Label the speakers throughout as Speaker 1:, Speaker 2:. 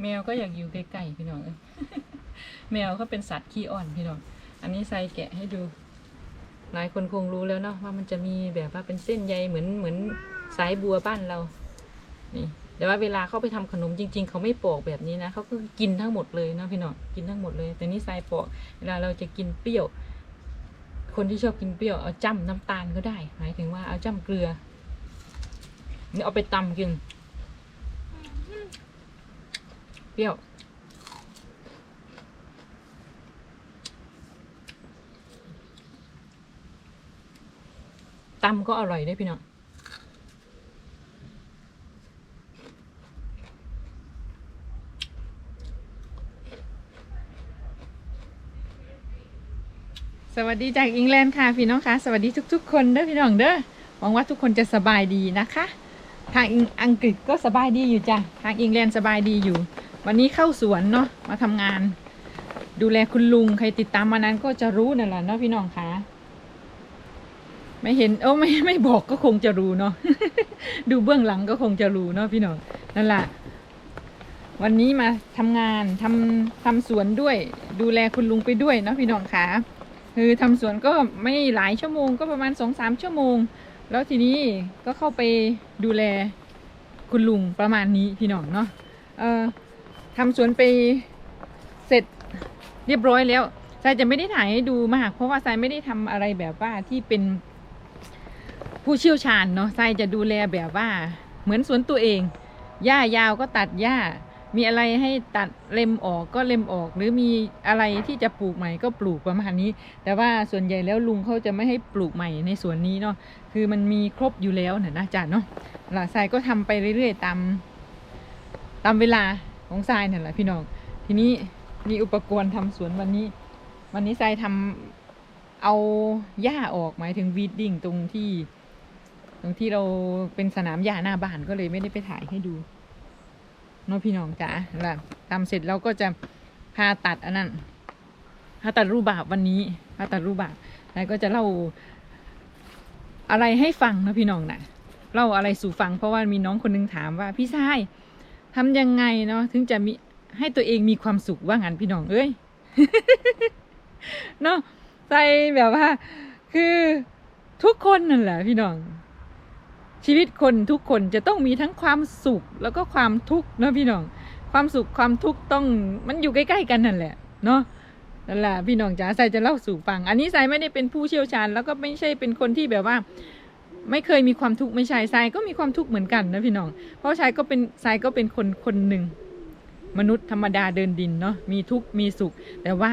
Speaker 1: แมวก็อยากอยู่ใกล้ๆพี่น้องเอ้ยแมวเขาเป็นสัตว์ขี้อ่อนพี่น้อง อันนี้ใส่แกะให้ดู หลายคนคงรู้แล้วเนาะว่ามันจะมีแบบว่าเป็นเส้นใยเหมือนเหมือนสายบัวบ้านเรา นี่แต่ว่าเวลาเขาไปทำขนมจริง ๆ เขาไม่ปอกแบบนี้นะเขาก็กินทั้งหมดเลยนะพี่น้องกินทั้งหมดเลย แต่นี่ใส่ปอกเวลาเราจะกินเปรี้ยว คนที่ชอบกินเปรี้ยวเอาจ้ำน้ำตาลก็ได้ หมายถึงว่าเอาจ้ำเกลือนี่เอาไปตำกิน เปรี้ยว ตำก็อร่อยด้วยพี่น้องสวัสดีจากอังกฤษค่ะพี่น้องคะสวัสดีทุก ๆ คนเด้อพี่น้องเด้อหวังว่าทุกคนจะสบายดีนะคะ ทางอังกฤษก็สบายดีอยู่จ้ะทางอังกฤษสบายดีอยู่ วันนี้เข้าสวนเนาะมาทำงาน ดูแลคุณลุงใครติดตามมานั้นก็จะรู้นั่นแหละเนาะพี่น้องคะไม่เห็นเออไม่ไม่บอกก็คงจะรู้เนาะดูเบื้องหลังก็คงจะรู้เนาะพี่น้องนั่นแหละวันนี้มาทำงานทำทำสวนด้วย ดูแลคุณลุงไปด้วยเนาะพี่น้องคะคือทำสวนก็ไม่หลายชั่วโมงก็ประมาณสองสามชั่วโมง แล้วทีนี้ก็เข้าไปดูแลคุณลุงประมาณนี้พี่น้องเนาะเอ่อ ทำสวนไปเสร็จเรียบร้อยแล้วทรายจะไม่ได้ถ่ายให้ดูมาก เพราะว่าทรายไม่ได้ทำอะไรแบบว่าที่เป็นผู้เชี่ยวชาญเนาะทรายจะดูแลแบบว่า เหมือนสวนตัวเอง หญ้ายาวก็ตัดหญ้า มีอะไรให้ตัดเล็มออกก็เล็มออก หรือมีอะไรที่จะปลูกใหม่ก็ปลูกประมาณนี้ แต่ว่าส่วนใหญ่แล้วลุงเขาจะไม่ให้ปลูกใหม่ในสวนนี้เนาะ คือมันมีครบอยู่แล้วนะนะจ๊ะเนาะหลาทรายก็ทำไปเรื่อยๆตามตามเวลา ของทรายนั่นแหละพี่น้อง ทีนี้มีอุปกรณ์ทำสวนวันนี้ วันนี้ทรายทำเอาหญ้าออกหมายถึงวีดดิ้งตรงที่ ตรงที่เราเป็นสนามหญ้าหน้าบ้านก็เลยไม่ได้ไปถ่ายให้ดูเนาะพี่น้องจ๋าแล้วทำเสร็จเราก็จะพาตัดอันนั้นพาตัดรูปบาบวันนี้พาตัดรูปบาบแล้วก็จะเล่าอะไรให้ฟังนะพี่น้องนะเล่าอะไรสู่ฟังเพราะว่ามีน้องคนนึงถามว่าพี่ชาย ทำยังไงเนาะถึงจะมีให้ตัวเองมีความสุขว่างั้นพี่น้องเอ้ยเนาะใจแบบว่า คือทุกคนนั่นแหละพี่น้อง ชีวิตคนทุกคนจะต้องมีทั้งความสุขแล้วก็ความทุกข์เนาะพี่น้อง ความสุขความทุกข์ต้องมันอยู่ใกล้ๆกันนั่นแหละ เนาะนั่นแหละพี่น้องจ๋าใส่จะเล่าสู่ฟัง อันนี้ใส่ไม่ได้เป็นผู้เชี่ยวชาญ แล้วก็ไม่ใช่เป็นคนที่แบบว่า ไม่เคยมีความทุกข์ไม่ใช่ทรายก็มีความทุกข์เหมือนกันนะพี่น้อง เพราะชายก็เป็นทรายก็เป็นคนคนหนึ่งมนุษย์ธรรมดาเดินดินเนาะมีทุกข์มีสุข แต่ว่า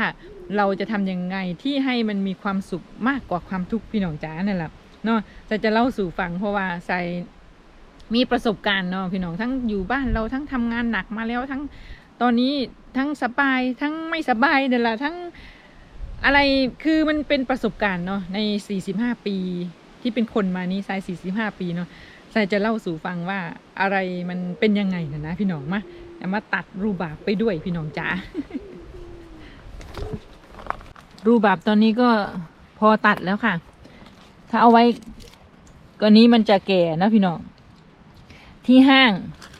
Speaker 1: เราจะทำยังไงที่ให้มันมีความสุขมากกว่าความทุกข์พี่น้องจ๋านั่นแหละเนาะทรายจะเล่าสู่ฟังเพราะว่าทรายมีประสบการณ์เนาะพี่น้องทั้งอยู่บ้านเราทั้งทำงานหนักมาแล้วทั้งตอนนี้ทั้งสบายทั้งไม่สบายนั่นแหละทั้งอะไรคือมันเป็นประสบการณ์เนาะใน 45 ปี ที่เป็นคนมานี้ทราย45 ปีเนาะทรายจะเล่าสู่ฟังว่าอะไรมันเป็นยังไงนะนะพี่น้องมาเอามาตัดรูบาบไปด้วยพี่น้องจ๋ารูบาบตอนนี้ก็พอตัดแล้วค่ะ ถ้าเอาไว้ก็นี้มันจะแก่นะพี่น้อง ที่ห้าง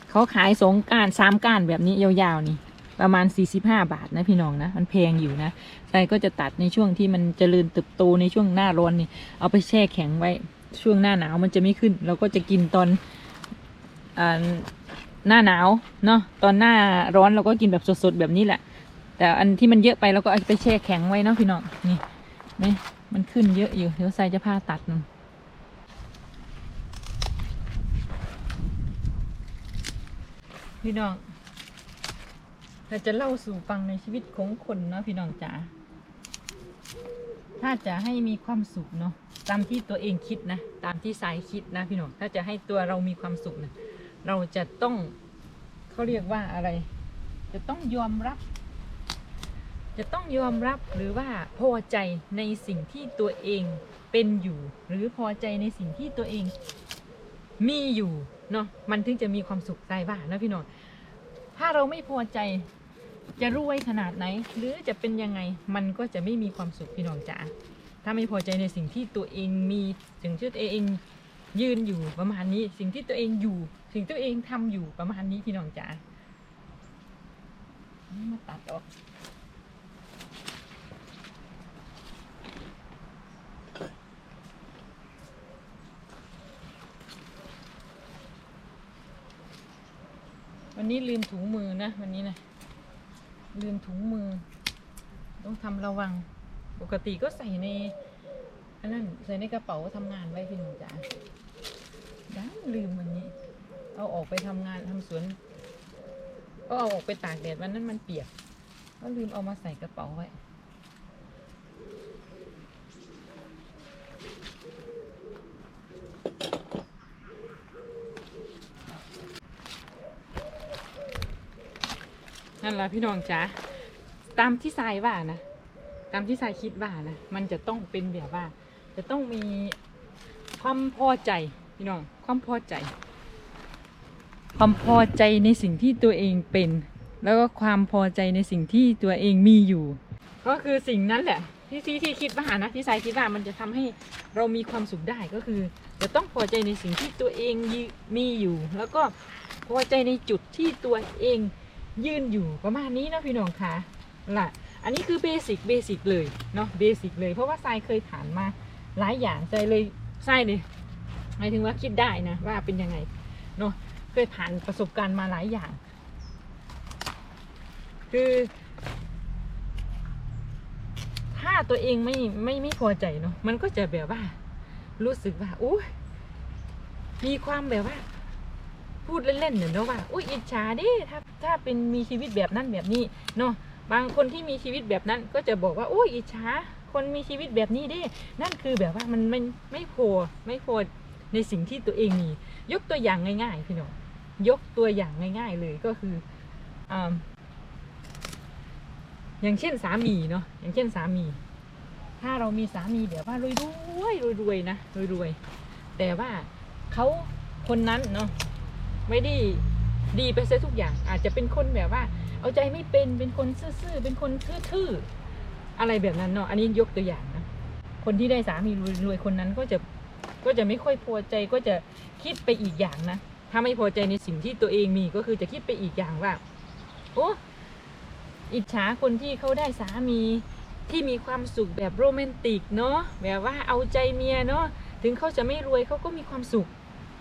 Speaker 1: เขาขายสองก้านสามก้านแบบนี้ยาวๆนี่ ประมาณ 45 บาทนะพี่น้องนะ มันแพงอยู่นะทรก็จะตัดในช่วงที่มันเจริญเติบโตในช่วงหน้าร้อนนี่ เอาไปแช่แข็งไว้ ช่วงหน้าหนาวมันจะไม่ขึ้น เราก็จะกินตอนอ่าหน้าหนาวเนาะ ตอนหน้าร้อนเราก็กินแบบสดๆแบบนี้แหละ แต่อันที่มันเยอะไปเราก็เอาไปแช่แข็งไว้เนาะพี่น้อง นี่นี่มันขึ้นเยอะอยู่ เดี๋ยวทรายจะพาตัดนพี่น้อง เราจะเล่าสู่ฟังในชีวิตของคนเนาะพี่น้องจ๋า ถ้าจะให้มีความสุขเนาะตามที่ตัวเองคิดนะ ตามที่สายคิดนะพี่น้อง ถ้าจะให้ตัวเรามีความสุขนะเราจะต้องเขาเรียกว่าอะไร จะต้องยอมรับ จะต้องยอมรับหรือว่าพอใจในสิ่งที่ตัวเองเป็นอยู่ หรือพอใจในสิ่งที่ตัวเองมีอยู่เนาะมันถึงจะมีความสุขใจบ้านะพี่น้องถ้าเราไม่พอใจ จะรวยขนาดไหน หรือจะเป็นยังไงมันก็จะไม่มีความสุขพี่น้องจ๋าถ้าไม่พอใจในสิ่งที่ตัวเองมีสิ่งที่ตัวเองยืนอยู่ประมาณนี้ สิ่งที่ตัวเองอยู่ สิ่งที่ตัวเองทำอยู่ประมาณนี้พี่น้องจ๋ามาตัดออกวันนี้ลืมถุงมือนะวันนี้นะ ลืมถุงมือ ต้องทำระวัง ปกติก็ใส่ในอันนั้นใส่ในกระเป๋าทำงานไว้พี่หนูจ๋าดันลืมวันนี้ เอาออกไปทำงานทำสวน ก็เอาออกไปตากแดดวันนั้นมันเปียก ก็ลืมเอามาใส่กระเป๋าไว้ นั่นแหละพี่น้องจ๋าตามที่ทรายว่านะตามที่ทรายคิดว่านะมันจะต้องเป็นแบบว่า จะต้องมีความพอใจพี่น้องความพอใจ ความพอใจในสิ่งที่ตัวเองเป็น แล้วก็ความพอใจในสิ่งที่ตัวเองมีอยู่ ก็คือสิ่งนั้นแหละที่ที่ที่คิดว่านะที่ทรายคิดว่ามันจะทำให้เรามีความสุขได้ก็คือ จะต้องพอใจในสิ่งที่ตัวเองมีอยู่ แล้วก็พอใจในจุดที่ตัวเอง ยืนอยู่ประมาณนี้นะพี่น้องคะล่ะอันนี้คือเบสิกเบสิกเลยเนาะเบสิกเลยเพราะว่าทรายเคยผ่านมาหลายอย่างทรายเลยทรายเลยหมายถึงว่าคิดได้นะว่าเป็นยังไงเนาะเคยผ่านประสบการณ์มาหลายอย่าง คือถ้าตัวเองไม่ไม่ไม่พอใจเนาะมันก็จะแบบว่า รู้สึกว่าอุ้ยมีความแบบว่า พูดเล่นๆเนี่ยเนาะว่าอุ้ยอิจฉาดิถ้าถ้าเป็นมีชีวิตแบบนั้นแบบนี้เนาะบางคนที่มีชีวิตแบบนั้นก็จะบอกว่าอุ้ยอิจฉาคนมีชีวิตแบบนี้ดินั่นคือแบบว่ามันมันไม่พอไม่พอในสิ่งที่ตัวเองมี ยกตัวอย่างง่าย ๆ พี่น้องยกตัวอย่างง่าย ๆ เลยก็คือออย่างเช่นสามีเนาะอย่างเช่นสามี ถ้าเรามีสามีแบบว่ารวยรวยรวยรวยนะรวยรวยแต่ว่าเขาคนนั้นเนาะ ไม่ได้ดีไปซะทุกอย่าง อาจจะเป็นคนแบบว่า เอาใจไม่เป็นเป็นคนซื่อๆเป็นคนทื่อๆอะไรแบบนั้นเนาะอันนี้ยกตัวอย่างนะคนที่ได้สามีรวยๆคนนั้นก็จะก็จะไม่ค่อยพอใจก็จะคิดไปอีกอย่างนะถ้าไม่พอใจในสิ่งที่ตัวเองมีก็คือจะคิดไปอีกอย่างว่าโอ้อิจฉาคนที่เขาได้สามีที่มีความสุขแบบโรแมนติกเนาะแบบว่าเอาใจเมียเนาะถึงเขาจะไม่รวยเขาก็มีความสุข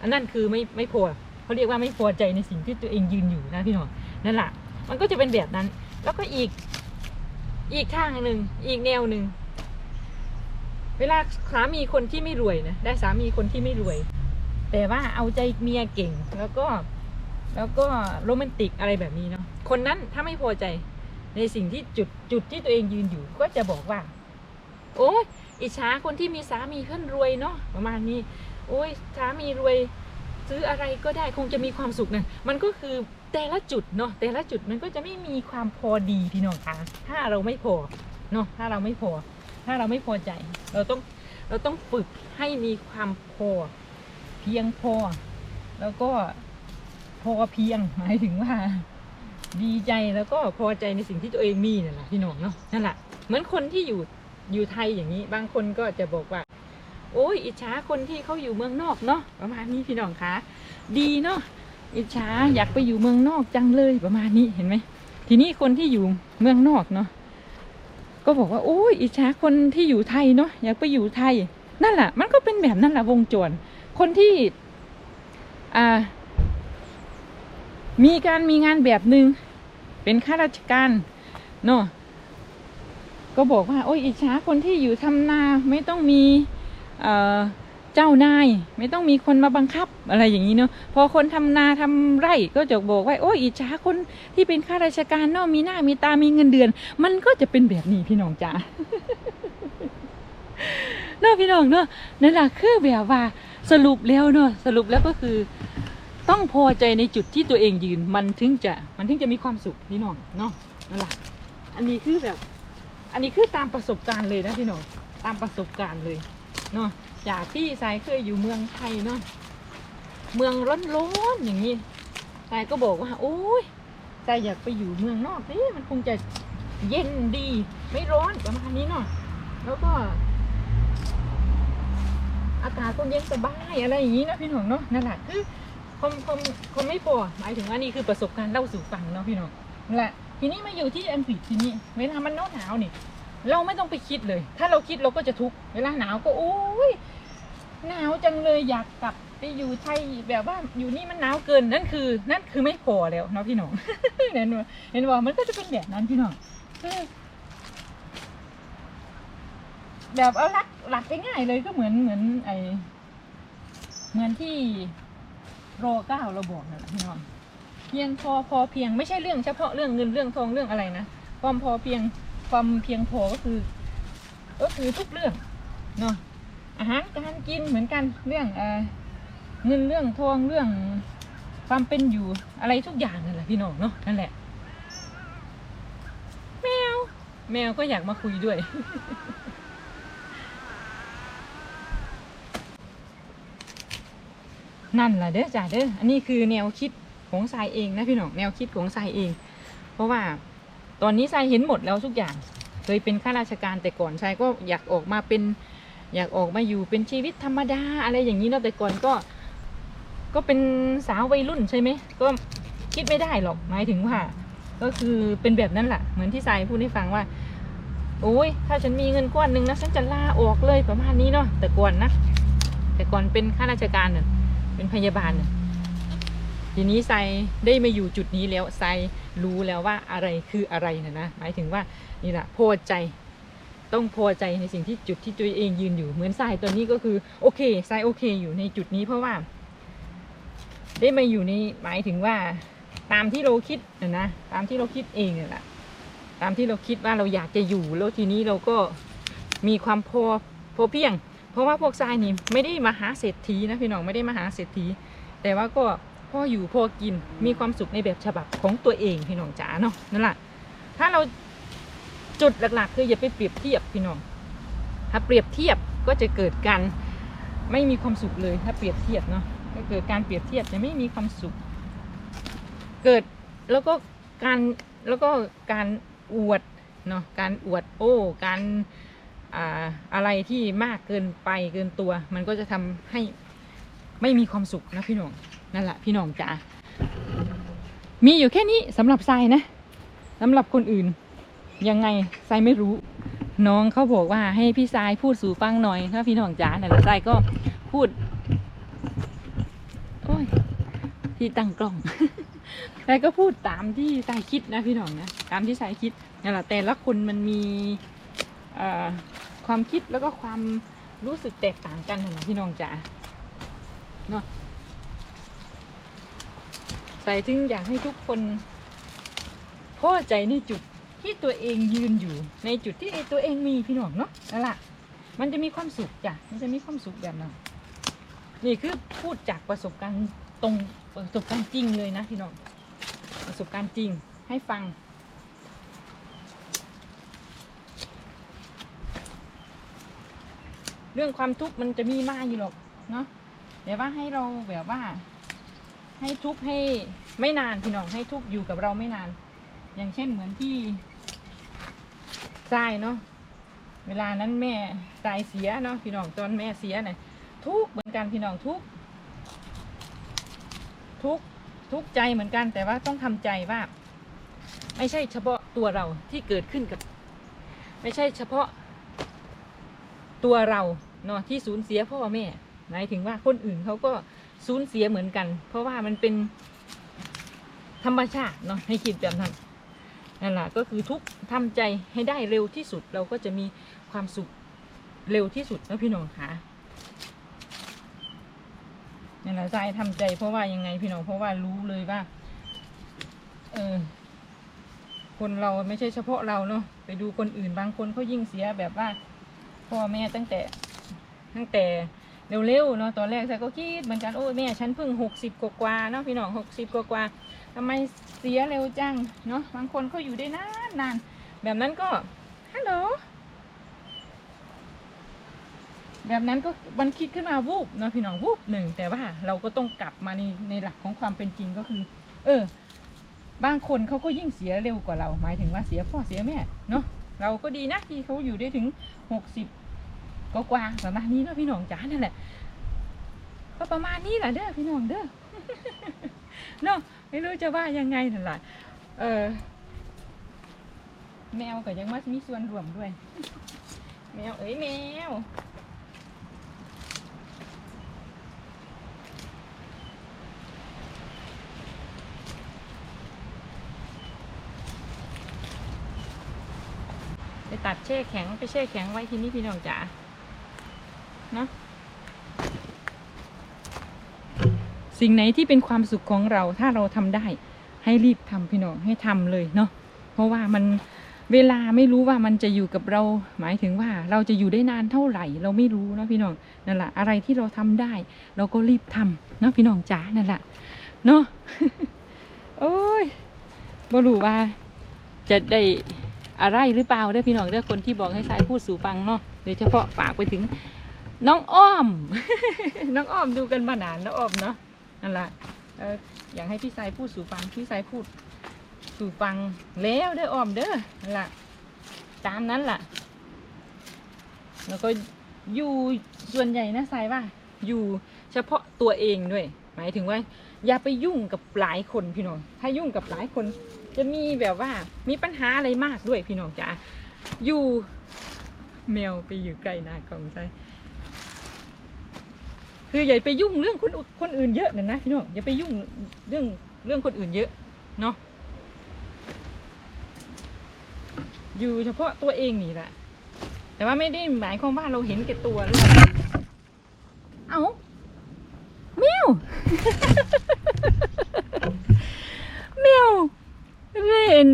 Speaker 1: อันนั้นคือไม่ไม่พอ เขาเรียกว่าไม่พอใจในสิ่งที่ตัวเองยืนอยู่นะพี่หนอนั่นแหละมันก็จะเป็นแบบนั้น แล้วก็อีกอีกทางหนึ่งอีกแนวหนึ่งเวลาสามีคนที่ไม่รวยนะได้สามีคนที่ไม่รวย แต่ว่าเอาใจเมียเก่ง แล้วก็แล้วก็โรแมนติกอะไรแบบนี้เนาะคนนั้นถ้าไม่พอใจในสิ่งที่จุดจุดที่ตัวเองยืนอยู่ก็จะบอกว่า โอ้ยอิจฉาคนที่มีสามีเพื่อนรวยเนาะประมาณนี้ โอ้ยสามีรวย ซื้ออะไรก็ได้คงจะมีความสุขนะมันก็คือแต่ละจุดเนาะแต่ละจุดมันก็จะไม่มีความพอดีพี่น้องคะถ้าเราไม่พอเนาะถ้าเราไม่พอ ถ้าเราไม่พอใจ เราต้องเราต้องฝึกให้มีความพอเพียงพอ แล้วก็พอเพียงหมายถึงว่า ดีใจแล้วก็พอใจในสิ่งที่ตัวเองมีนั่นแหละพี่น้องเนาะนั่นแหละเหมือนคนที่อยู่อยู่ไทยอย่างนี้ บางคนก็จะบอกว่า โอ้ยอิจฉาคนที่เขาอยู่เมืองนอกเนาะประมาณนี้พี่น้องคะดีเนาะอิจฉาอยากไปอยู่เมืองนอกจังเลยประมาณนี้เห็นไหมทีนี้คนที่อยู่เมืองนอกเนาะก็บอกว่าโอ้ยอิจฉาคนที่อยู่ไทยเนาะอยากไปอยู่ไทยนั่นแหละมันก็เป็นแบบนั่นแหละวงจร คนที่อ่ามีการมีงานแบบหนึ่งเป็นข้าราชการเนาะก็บอกว่า โอ้ยอิจฉาคนที่อยู่ทำนาไม่ต้องมี เจ้านายไม่ต้องมีคนมาบังคับอะไรอย่างนี้เนาะพอคนทำนาทำไร่ก็จะบอกว่าโอ้ยอิจฉาคนที่เป็นข้าราชการเนาะมีหน้ามีตามีเงินเดือน มันก็จะเป็นแบบนี้พี่น้องจ๋าเนาะพี่น้องเนาะนั่นแหละคือแบบว่าสรุปแล้วเนาะสรุปแล้วก็คือต้องพอใจในจุดที่ตัวเองยืนมันถึงจะมันถึงจะมีความสุขพี่น้องเนาะนั่นแหละอันนี้คือแบบ อันนี้คือตามประสบการณ์เลยนะพี่น้องตามประสบการณ์เลย เนาะจากที่สายเคยอยู่เมืองไทยเนาะเมืองร้อนๆอย่างนี้สายก็บอกว่าโอ้ยสายอยากไปอยู่เมืองนอกสิมันคงจะเย็นดีไม่ร้อนประมาณนี้เนาะแล้วก็ อากาศก็เย็นสบายอะไรอย่างนี้นะพี่หน้องเนาะนั่นแหละคือคงคงคงไม่พอหมายถึงว่านี่คือประสบการณ์เล่าสู่ฟังเนาะพี่น้องนั่นแหละทีนี้มาอยู่ที่อังกฤษทีนี้เวลามันหนาวหนาวนี่ เราไม่ต้องไปคิดเลย ถ้าเราคิดเราก็จะทุกข์เวลาหนาวก็โอ้ยหนาวจังเลยอยากกลับไปอยู่ไทยแบบว่าอยู่นี่มันหนาวเกินนั่นคือ นั่นคือไม่พอแล้วเนาะพี่น้องเห็นว่าเห็นว่ามันก็จะเป็นแบบนั้นพี่น้องแบบเอาหลักหลักง่ายๆเลยก็เหมือนเหมือนไอเหมือนที่โรเก้าเราบอกนะพี่น้องเพียงพอพอเพียงไม่ใช่เรื่องเฉพาะเรื่องเงินเรื่องทองเรื่องอะไรนะความพอเพียง ความเพียงพอก็คือ ก็คือทุกเรื่องเนาะอาหารการกินเหมือนกันเรื่องเงินเรื่องทองเรื่องความเป็นอยู่อะไรทุกอย่างนั่นแหละพี่น้องเนาะนั่นแหละ แมว แมวก็อยากมาคุยด้วย นั่นแหละเด้อจ้าเด้ออันนี้คือแนวคิดของทรายเองนะพี่น้องแนวคิดของทรายเอง เพราะว่า ตอนนี้ทรายเห็นหมดแล้วทุกอย่าง เคยเป็นข้าราชการแต่ก่อนทรายก็อยากออกมาเป็นอยากออกมาอยู่เป็นชีวิตธรรมดาอะไรอย่างนี้เนาะแต่ก่อนก็ ก็เป็นสาววัยรุ่นใช่ไหมก็คิดไม่ได้หรอกหมายถึงว่า ก็คือเป็นแบบนั้นแหละเหมือนที่ทรายพูดให้ฟังว่าโอ้ยถ้าฉันมีเงินก้อนหนึ่งนะฉันจะลาออกเลยประมาณนี้เนาะแต่ก่อนนะ แต่ก่อนเป็นข้าราชการน่ะเป็นพยาบาลน่ะ ทีนี้ไซได้มาอยู่จุดนี้แล้วไซรู้แล้วว่าอะไรคืออะไรนะนะหมายถึงว่านี่แหละพอใจต้องพอใจในสิ่งที่จุดที่ตัวเองยืนอยู่เหมือนทรายตัวนี้ก็คือโอเคทรายโอเคอยู่ในจุดนี้เพราะว่า ได้มาอยู่ในหมายถึงว่า ตามที่เราคิดนะนะตามที่เราคิดเองนี่แหละตามที่เราคิดว่าเราอยากจะอยู่แล้วทีนี้เราก็มีความพอพอเพียง เพราะว่าพวกทรายนี่ไม่ได้มาหาเศรษฐีนะพี่น้องไม่ได้มาหาเศรษฐี แต่ว่าก็ พออยู่พอกินมีความสุขในแบบฉบับของตัวเองพี่น้องจ๋าเนาะนั่นแหละถ้าเราจุดหลักๆ คืออย่าไปเปรียบเทียบพี่น้อง ถ้าเปรียบเทียบก็จะเกิดการไม่มีความสุขเลยถ้าเปรียบเทียบเนาะก็เกิดการเปรียบเทียบจะไม่มีความสุข เกิดแล้วก็การแล้วก็การอวดเนาะการอวดโอ้การอาอะไรที่มากเกินไปเกินตัว มันก็จะทำให้ ไม่มีความสุขนะพี่น้องนั่นแหละพี่น้องจ๋ามีอยู่แค่นี้สำหรับทรายนะสำหรับคนอื่น ยังไงทรายไม่รู้ น้องเขาบอกว่าให้พี่ทรายพูดสู่ฟังหน่อยถ้าพี่น้องจ๋านั่นแหละทรายก็พูดโอ้ยที่ตั้งกล้องแต่ก็พูดตามที่สายคิดนะพี่น้องนะตามที่สายคิดนั่นแหละแต่ละคนมันมีความคิดแล้วก็ความรู้สึกแตกต่างกันนะพี่น้องจ๋า เนาะใส่ถึงอยากให้ทุกคนพอใจในจุดที่ตัวเองยืนอยู่ ในจุดที่ตัวเองมีพี่น้องเนาะนั่นแหละมันจะมีความสุขจ้ะมันจะมีความสุขแบบนั้นนี่คือพูดจากประสบการณ์ตรงประสบการณ์จริงเลยนะพี่น้องประสบการณ์จริงให้ฟัง เรื่องความทุกข์มันจะมีมากอยู่หรอกเนาะ แต่ว่าให้เราแบบว่า ให้ทุกให้ไม่นานพี่น้องให้ทุกอยู่กับเราไม่นาน อย่างเช่นเหมือนที่ทรายเนาะเวลานั้นแม่ทรายเสียเนาะพี่น้องตอนแม่เสียเนี่ยทุกเหมือนกันพี่น้องทุกทุกทุกใจเหมือนกันแต่ว่าต้องทำใจว่า ไม่ใช่เฉพาะตัวเราที่เกิดขึ้นกับ ไม่ใช่เฉพาะตัวเราเนาะที่สูญเสียพ่อแม่ หมายถึงว่าคนอื่นเขาก็สูญเสียเหมือนกัน เพราะว่ามันเป็นธรรมชาติเนาะให้คิดแบบนั้นนั่นแหละก็คือทุกข์ทำใจให้ได้เร็วที่สุดเราก็จะมีความสุขเร็วที่สุดนะพี่น้องค่ะนี่นแหละใจทำใจเพราะว่ายังไงพี่น้องเพราะว่ารู้เลยว่า เออ คนเราไม่ใช่เฉพาะเราเนาะไปดูคนอื่นบางคนเขายิ่งเสียแบบว่าพ่อแม่ตั้งแต่ตั้งแต่ เร็วๆเนาะตอนแรกฉันก็คิดเหมือนกันโอ้ยแม่ฉันเพิ่งหกสิบกว่าเนาะพี่น้องหกสิบกว่าๆทำไมเสียเร็วจังเนาะบางคนเขาอยู่ได้นานนานๆแบบนั้นก็ฮัลโหลแบบนั้นก็มันคิดขึ้นมาวูบเนาะพี่น้องวูบหนึ่งแต่ว่าเราก็ต้องกลับมาในในหลักของความเป็นจริงก็คือ เออบางคนเขาก็ยิ่งเสียเร็วกว่าเรา หมายถึงว่าเสียพ่อเสียแม่เนาะเราก็ดีนะที่เขาอยู่ได้ถึงหกสิบ ก็กว่าๆประมาณนี้เนาะพี่น้องจ๋านั่นแหละก็ประมาณนี้แหละเด้อพี่น้องเด้อเนาะไม่รู้จะว่ายังไงนั่นแหละเออแมวก็ยังมามีส่วนร่วมด้วย แมวเอ้ยแมวไปตัดแช่แข็งไปแช่แข็งไว้ที่นี่พี่น้องจ๋า นะสิ่งไหนที่เป็นความสุขของเราถ้าเราทำได้ ให้รีบทำพี่น้องให้ทำเลยเนาะเพราะว่ามันเวลาไม่รู้ว่ามันจะอยู่กับเรา หมายถึงว่าเราจะอยู่ได้นานเท่าไหร่ เราไม่รู้เนาะพี่น้องนั่นแหละอะไรที่เราทำได้ เราก็รีบทำเนาะพี่น้องจ๋านั่นแหละเนาะโอ้ยบ่รู้ว่าจะได้อะไรหรือเปล่าเด้อพี่น้องเด้อคนที่บอกให้สายพูดสู่ฟังเนาะโดยเฉพาะฝากไปถึง น้องอ้อม น้องอ้อมดูกันมานานแล้วอ้อมเนาะนั่นแหละเอออยากให้พี่สายพูดสู่ฟังพี่สายพูดสู่ฟังแล้วเด้ออ้อมเด้อนั่นแหละตามนั้นล่ะ แล้วก็อยู่ส่วนใหญ่นะสายว่า อยู่เฉพาะตัวเองด้วย หมายถึงว่า อย่าไปยุ่งกับหลายคนพี่น้อง ถ้ายุ่งกับหลายคน จะมีแบบว่ามีปัญหาอะไรมากด้วยพี่น้องจ๋าอยู่แมวไปอยู่ใกล้หน้ากองใช่ คืออย่าไปยุ่งเรื่องคนอื่นคนอื่นเยอะนะนะพี่น้องอย่าไปยุ่งเรื่องเรื่องคนอื่นเยอะเนาะอยู่เฉพาะตัวเองนี่แหละแต่ว่าไม่ได้หมายความว่าเราเห็นแก่ตัวหรืออะไรเอาแมวแมวเล่น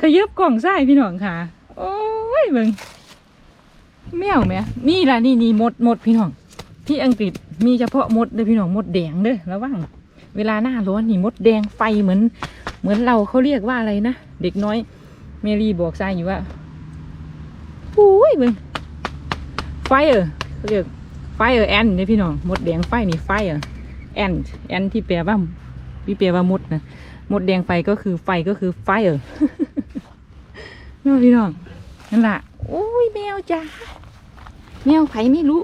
Speaker 1: ขยับกล่องไส้พี่น้องค่ะ โอ้ยเบิ่งแมวแม่นี่ล่ะนี่นี่มดหมดพี่น้อง ที่อังกฤษมีเฉพาะมดเด้อพี่น้องมดแดงเด้อระวังเวลาหน้าร้อนนี่มดแดงไฟเหมือน เหมือนเราเขาเรียกว่าอะไรนะเด็กน้อย เมรี่บอกทรายอยู่ว่าโอ้ยเบิ่งไฟเออเขาเรียกไฟเออแอนเนี่ยพี่น้องมดแดงไฟนี่ไฟเออแอนแอนที่แปลว่าที่แปลว่ามดนะหมดแดงไฟก็คือไฟก็คือไฟเออน้องพี่น้องนั่นแหละโอ้ยแมวจ้าแมวไผไม่รู้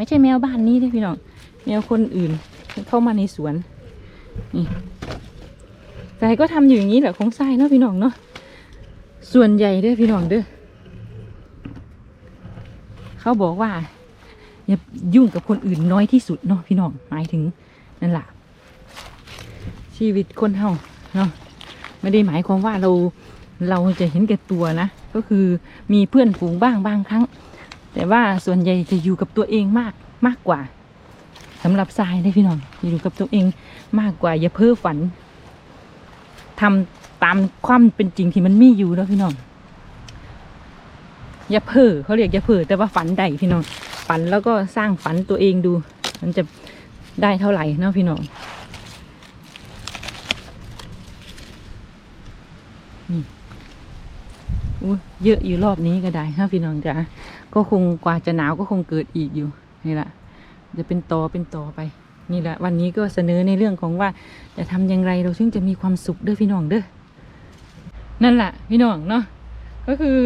Speaker 1: ไม่ใช่แมวบ้านนี้นะพี่น้องแมวคนอื่นเข้ามาในสวนนี่แต่ก็ทำอยู่อย่างนี้แหละของทรายเนาะพี่น้องเนาะส่วนใหญ่เด้อพี่น้องเด้อเขาบอกว่าอย่ายุ่งกับคนอื่นน้อยที่สุดเนาะพี่น้องหมายถึงนั่นแหละชีวิตคนเฮาเนาะไม่ได้หมายความว่าเราเราจะเห็นแก่ตัวนะ ก็คือมีเพื่อนฝูงบ้างบางครั้ง แต่ว่าส่วนใหญ่จะอยู่กับตัวเองมากมากกว่าสำหรับทรายได้พี่น้องอยู่กับตัวเองมากกว่า อย่าเพ้อฝันทำตามความเป็นจริงที่มันมีอยู่แล้วพี่น้องอย่าเพ้อเขาเรียกอย่าเพ้อแต่ว่าฝันใดพี่น้องฝันแล้วก็สร้างฝันตัวเองดู มันจะได้เท่าไหร่นะพี่น้องอู้เยอะอยู่รอบนี้ก็ได้ครับพี่น้องจ๋า ก็คงกว่าจะหนาวก็คงเกิดอีกอยู่นี่แหละจะเป็นตอเป็นตอไป นี่แหละ วันนี้ก็เสนอในเรื่องของว่าจะทำอย่างไรเราถึงจะมีความสุขเด้อพี่น้องเด้อนั่นแหละพี่น้องเนาะก็คือ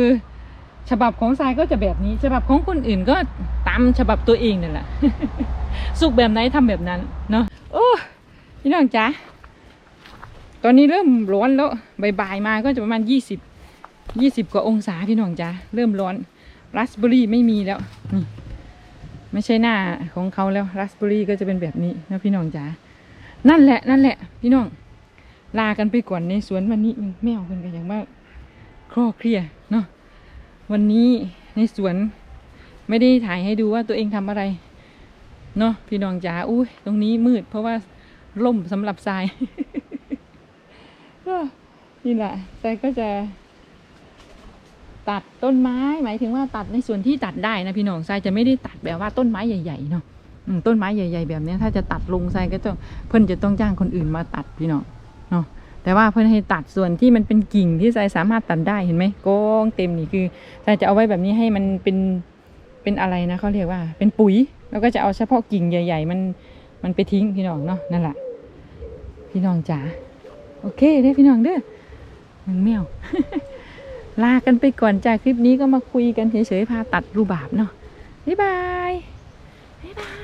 Speaker 1: ฉบับของทรายก็จะแบบนี้ ฉบับของคนอื่นก็ตามฉบับตัวเองนั่นแหละสุขแบบไหนทำแบบนั้นเนาะโอ้พี่น้องจ๋าตอนนี้เริ่มร้อนแล้วบ่ายๆมาก็จะประมาณยี่สิบยี่สิบกว่าองศาพี่น้องจ้าเริ่มร้อน ราสเบอรี่ไม่มีแล้วนี่ไม่ใช่หน้าของเขาแล้วราสเบอรี่ก็จะเป็นแบบนี้นะพี่น้องจ้านั่นแหละนั่นแหละ พี่น้อง ลากันไปก่อนในสวนวันนี้แมวกันกันอย่างมากคลอเคลียเนาะวันนี้ในสวนไม่ได้ถ่ายให้ดูว่าตัวเองทำอะไรเนาะพี่น้องจ๋าอุ้ยตรงนี้มืด เพราะว่าล่มสำหรับทรายก็นี่แหละทรายก็จะ ตัดต้นไม้หมายถึงว่าตัดในส่วนที่ตัดได้นะพี่น้องทรายจะไม่ได้ตัดแบบว่าต้นไม้ใหญ่ๆเนาะต้นไม้ใหญ่ ๆ แบบนี้ถ้าจะตัดลงทรายก็ต้องเพื่อนจะต้องจ้างคนอื่นมาตัดพี่น้องเนาะแต่ว่าเพื่อนให้ตัดส่วนที่มันเป็นกิ่งที่ทรายสามารถตัดได้เห็นไหมกองเต็มนี่คือทรายจะเอาไว้แบบนี้ให้มันเป็นเป็นอะไรนะเขาเรียกว่า เป็นปุ๋ยแล้วก็จะเอาเฉพาะกิ่งใหญ่ ๆ มันมันไปทิ้งพี่น้องเนาะนั่นแหละพี่น้องจ๋าโอเคเด้พี่น้องเด้อหนึ่งแมว ลากันไปก่อนจากคลิปนี้ก็มาคุยกันเฉยๆพาตัดรูบาบเนาะบ๊ายบายบ๊ายบาย